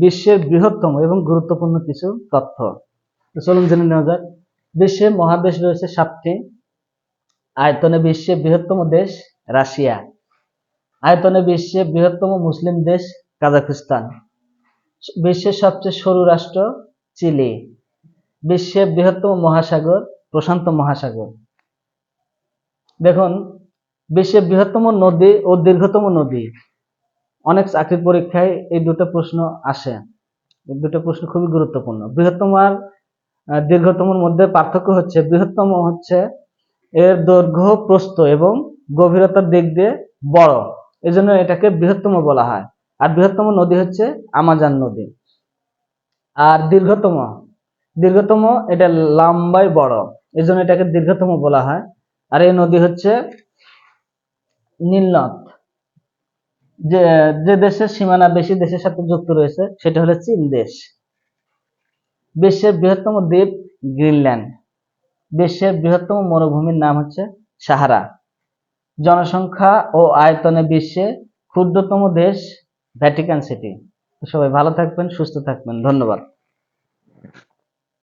বিশ্বের বৃহত্তম এবং গুরুত্বপূর্ণ কিছু তথ্য। চলুন জেনে নেওয়া যাক। বিশ্বে মহাদেশ রয়েছে সাতটি। আয়তনে বিশ্বের বৃহত্তম দেশ রাশিয়া। আয়তনে বিশ্বের বৃহত্তম মুসলিম দেশ কাজাখস্তান। বিশ্বের সবচেয়ে সরু রাষ্ট্র চিলি। বিশ্বের বৃহত্তম মহাসাগর প্রশান্ত মহাসাগর। দেখুন, বিশ্বের বৃহত্তম নদী ও দীর্ঘতম নদী। অনেক চাকরির পরীক্ষায় এই দুটো প্রশ্ন আসে। এই দুটো প্রশ্ন খুবই গুরুত্বপূর্ণ। বৃহত্তম আর দীর্ঘতমর মধ্যে পার্থক্য হচ্ছে, বৃহত্তম হচ্ছে এর দৈর্ঘ্য, প্রস্থ এবং গভীরতার দিক দিয়ে বড়। এজন্য এটাকে বৃহত্তম বলা হয়। আর বৃহত্তম নদী হচ্ছে আমাজন নদী। আর দীর্ঘতম দীর্ঘতম এটা লম্বায় বড়। এজন্য এটাকে দীর্ঘতম বলা হয়। আর এই নদী হচ্ছে নীলনদ। যে যে দেশের সীমানা বেশি, দেশের সাথে যুক্ত রয়েছে, সেটা হলো চীন দেশ। বিশ্বের বৃহত্তম দ্বীপ গ্রিনল্যান্ড। বিশ্বের বৃহত্তম মরুভূমির নাম হচ্ছে সাহারা। জনসংখ্যা ও আয়তনে বিশ্বে ক্ষুদ্রতম দেশ ভ্যাটিকান সিটি। সবাই ভালো থাকবেন, সুস্থ থাকবেন। ধন্যবাদ।